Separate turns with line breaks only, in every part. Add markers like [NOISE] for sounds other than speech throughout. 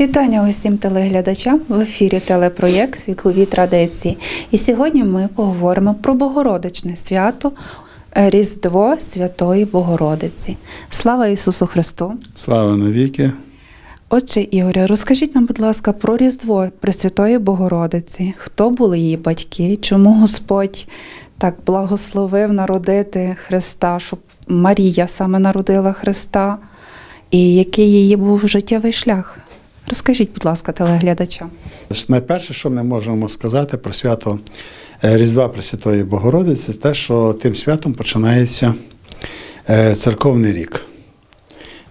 Вітання усім телеглядачам в ефірі телепроєкт Вікові традиції. І сьогодні ми поговоримо про Богородичне свято е, Різдво Святої Богородиці. Слава Ісусу Христу!
Слава навіки.
Отче Ігоря, розкажіть нам, будь ласка, про Різдво Пресвятої Богородиці. Хто були її батьки? Чому Господь так благословив народити Христа, щоб Марія саме народила Христа? І який її був життєвий шлях? Розкажіть, будь ласка, телеглядачам.
Найперше, що ми можемо сказати про свято е, Різдва Пресвятої Богородиці, те, що тим святом починається е, церковний рік.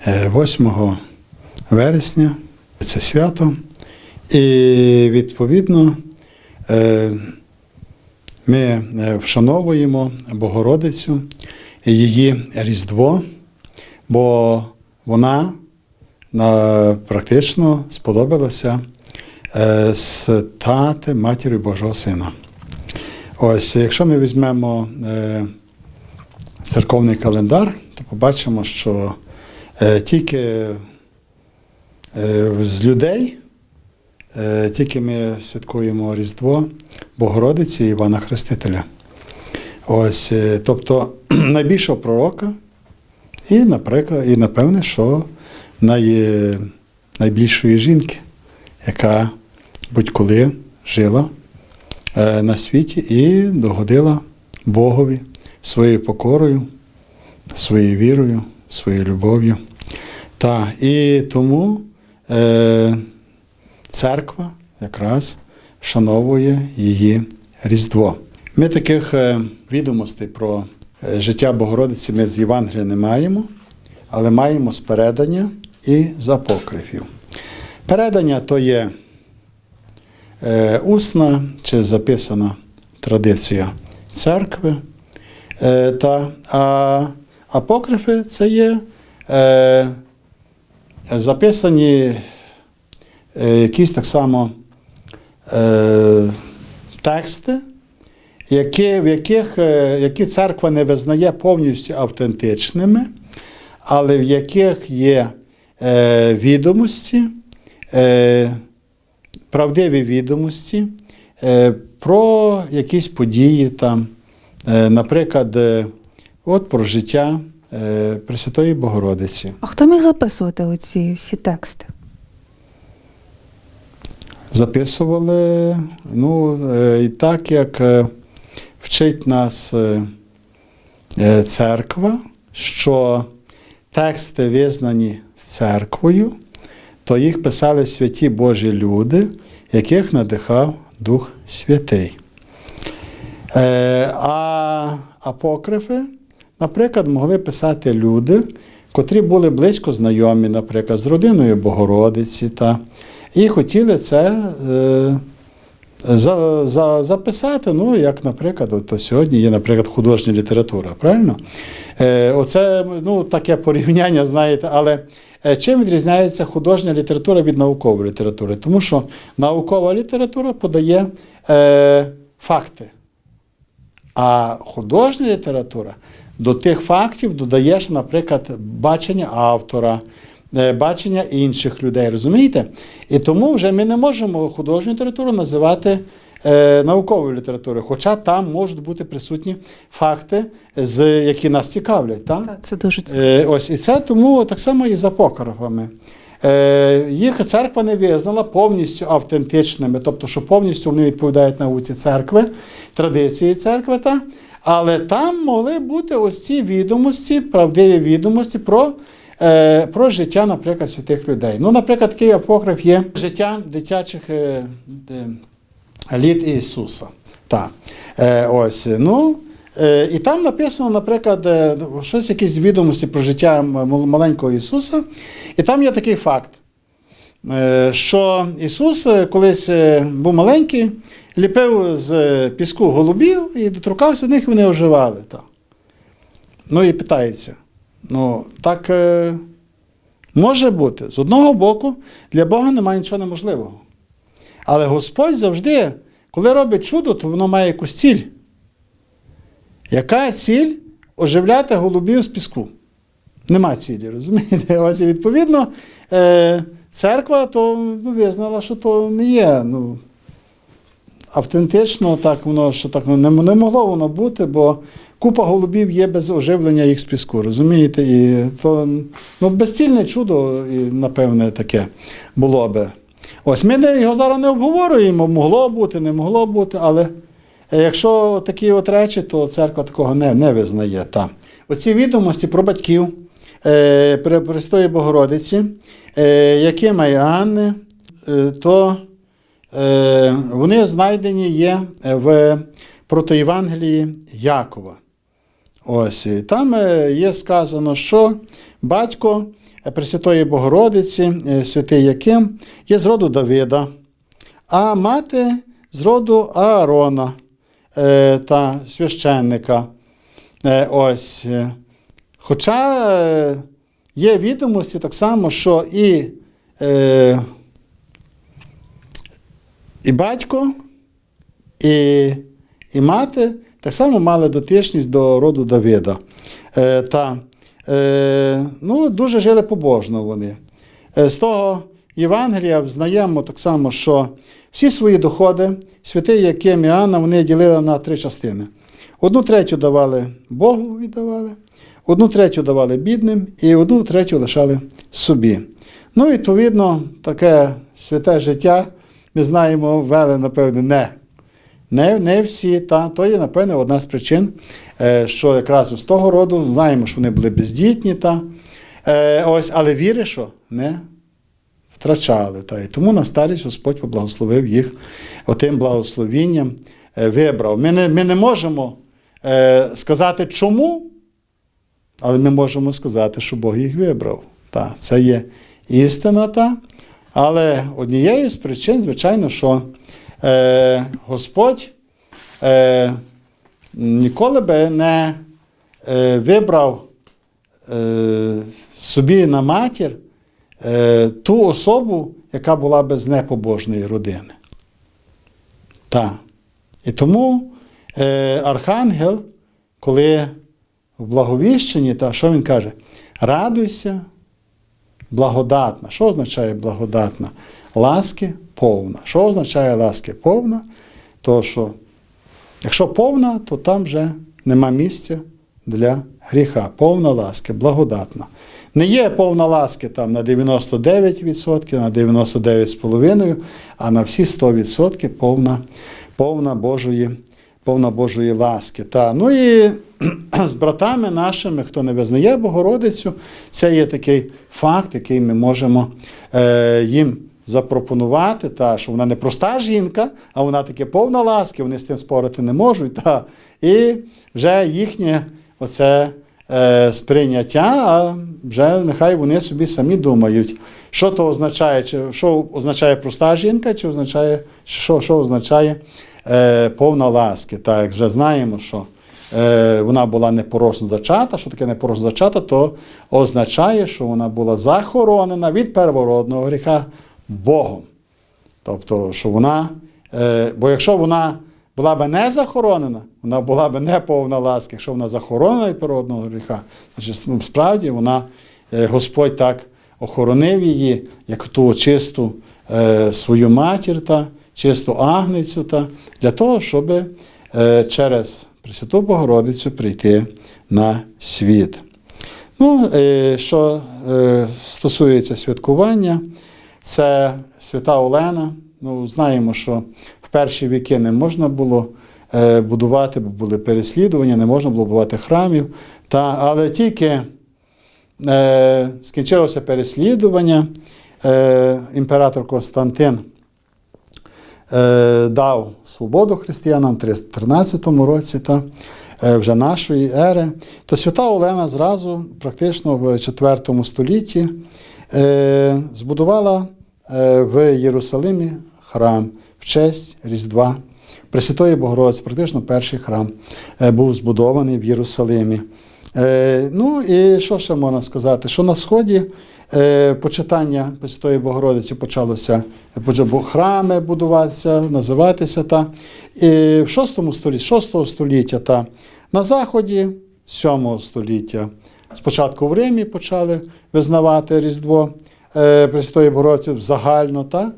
Е, 8 вересня це свято. І відповідно е, ми е, вшановуємо Богородицю, її Різдво, бо вона на, практично сподобалася е, стати матір'ю Божого Сина. Ось, якщо ми візьмемо е, церковний календар, то побачимо, що е, тільки з людей, тільки ми святкуємо Різдво Богородиці і Івана Хрестителя. Ось, тобто [CLEARS THROAT] найбільшого пророка, і, наприклад, і напевне, що най, найбільшої жінки, яка будь-коли жила е, на світі і догодила Богові своєю покорою, своєю вірою, своєю любов'ю. Та, і тому е, церква якраз вшановує її Різдво. Ми таких е, відомостей про е, життя Богородиці ми з Євангелія не маємо, але маємо з передання і з апокрифів. Передання то є е, усна чи записана традиція церкви. Е, та, а апокрифи це є е, записані якісь так само тексти, які, в яких, які церква не визнає повністю автентичними, але в яких є е, відомості, е, правдиві відомості е, про якісь події там, е, наприклад, е, от про життя е, Пресвятої Богородиці.
А хто міг записувати оці всі тексти?
Записували, ну, е, і так як е, вчить нас е, е, церква, що тексти визнані церквою, то їх писали святі Божі люди, яких надихав Дух Святий. Е, А апокрифи, наприклад, могли писати люди, котрі були близько знайомі, наприклад, з родиною Богородиці, та, і хотіли це е, за, за, записати, ну, як, наприклад, от, сьогодні є, наприклад, художня література, правильно? Е, Оце ну, таке порівняння, знаєте, але е, чим відрізняється художня література від наукової літератури? Тому що наукова література подає е, факти. А художня література до тих фактів додаєш, наприклад, бачення автора, бачення інших людей, розумієте? І тому вже ми не можемо художню літературу називати е, науковою літературою, хоча там можуть бути присутні факти, з, які нас цікавлять. Так?
Так, це дуже цікаво.
Е, ось, і це тому так само і з апокрифами. Е, їх церква не визнала повністю автентичними, тобто, що повністю вони відповідають науці церкви, традиції церкви, та? але там могли бути ось ці відомості, правдиві відомості про, е, про життя, наприклад, святих людей. Ну, наприклад, такий апокриф є життя дитячих е, літ Ісуса. Так. Е, ось, ну, е, і там написано, наприклад, е, щось якісь відомості про життя маленького Ісуса. І там є такий факт, е, що Ісус е, колись е, був маленький, ліпив з е, піску голубів і доторкався до них, вони оживали. Так. Ну і питається: ну, так е, може бути. З одного боку, для Бога немає нічого неможливого. Але Господь завжди, коли робить чудо, то воно має якусь ціль. Яка ціль оживляти голубів з піску? Нема цілі, розумієте? [LAUGHS] Ось відповідно, е, церква то ну, визнала, що то не є. Ну, автентично, так воно що так ну, не, не могло воно бути, бо купа голубів є без оживлення їх з піску, розумієте? І то ну, безцільне чудо, і, напевне, таке було би. Ось ми його зараз не обговорюємо, могло бути, не могло бути, але якщо такі от речі, то церква такого не, не визнає. Та. Оці відомості про батьків е, Престої Богородиці, е, Якима і Анни, е, то вони знайдені є в протоєвангелії Якова. Ось, там е, є сказано, що батько Пресвятої Богородиці, е, святий Яким, є з роду Давида, а мати з роду Аарона е, та священника. Е, Ось. е. Хоча е, є відомості так само, що і, е, і батько, і, і мати так само мали дотичність до роду Давида. Е, та, е, ну, дуже жили побожно вони. Е, з того Євангелія взнаємо так само, що всі свої доходи, святий Яким і Анна, вони ділили на три частини. Одну третю давали Богу, віддавали, одну третю давали бідним і одну третю лишали собі. Ну, відповідно, таке святе життя, ми знаємо, вели, напевне, не. Не, не всі, та то є, напевне, одна з причин, е, що якраз з того роду знаємо, що вони були бездітні, та, е, ось, але віри, що не втрачали. Та, і тому на старість Господь поблагословив їх отим благословінням, е, вибрав. Ми не, ми не можемо сказати, чому, але ми можемо сказати, що Бог їх вибрав. Та, це є істина, та, але однією з причин, звичайно, що е, Господь е, ніколи би не е, вибрав е, собі на матір е, ту особу, яка була би з непобожної родини. Та. І тому е, архангел, коли в благовіщенні, та, що він каже? Радуйся, благодатна. Що означає благодатна? Ласки повна. Що означає ласки повна? То що, якщо повна, то там вже нема місця для гріха. Повна ласки, благодатна. Не є повна ласки там на 99%, на 99,5%, а на всі 100% повна, повна Божої, повна Божої ласки. Та, ну і з братами нашими, хто не визнає Богородицю, це є такий факт, який ми можемо е, їм запропонувати, та, що вона не проста жінка, а вона таки повна ласки, вони з тим спорити не можуть. Та, і вже їхнє оце е, сприйняття, а вже нехай вони собі самі думають, що то означає, чи що означає проста жінка, чи означає, що, що означає е, повна ласки. Так, вже знаємо, що вона була непорочно зачата. Що таке непорочно зачата, то означає, що вона була захоронена від первородного гріха Богом. Тобто, що вона, е, бо якщо вона була б не захоронена, вона була б не повна ласки. Якщо вона захоронена від природного гріха, значить ну, справді вона, е, Господь так охоронив її, як ту чисту е, свою матір та чисту агницю, та, для того, щоб е, через Пресвяту Богородицю прийти на світ. Ну, е, що е, стосується святкування, це свята Олена. Ну, знаємо, що в перші віки не можна було е, будувати, бо були переслідування, не можна було будувати храмів. Та, але тільки е, скінчилося переслідування, е, імператор Константин е, дав свободу християнам в 313 році, та, е, вже нашої ери, то свята Олена зразу, практично в 4 столітті, е, збудувала е, в Єрусалимі храм в честь Різдва. Пресвятої Богородиці, практично перший храм е, був збудований в Єрусалимі. Е, Ну і що ще можна сказати? Що на сході почитання Пресвятої Богородиці почалося храми будуватися, називатися. Та. І в 6 столітті, 6 століття та на заході 7 століття. Спочатку в Римі почали визнавати Різдво е, Пресвятої Богородиці загально, та, е,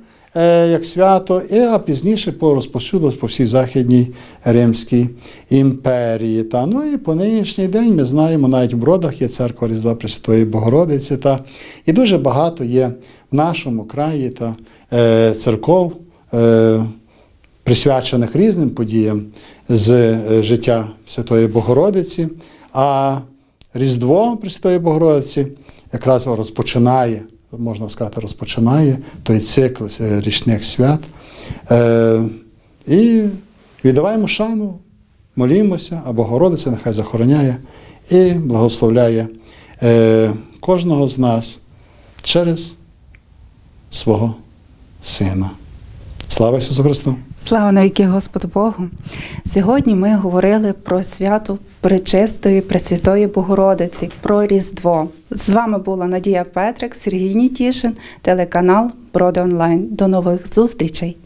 як свято, а пізніше по розповсюдилось по всій Західній Римській імперії. Та. Ну і по нинішній день ми знаємо, навіть в Бродах є церква Різдва Пресвятої Богородиці. Та, і дуже багато є в нашому краї та, е, церков. Е, присвячених різним подіям з е, життя Святої Богородиці. А Різдво Пресвятої Богородиці якраз розпочинає, можна сказати, розпочинає той цикл е, річних свят. Е, І віддаваємо шану, молімося, а Богородиця нехай захороняє і благословляє е, кожного з нас через свого Сина. Слава Ісусу Христу!
Слава навіки Господу Богу! Сьогодні ми говорили про свято Пречистої Пресвятої Богородиці, про Різдво. З вами була Надія Петрик, Сергій Нітішин, телеканал Броди Онлайн. До нових зустрічей!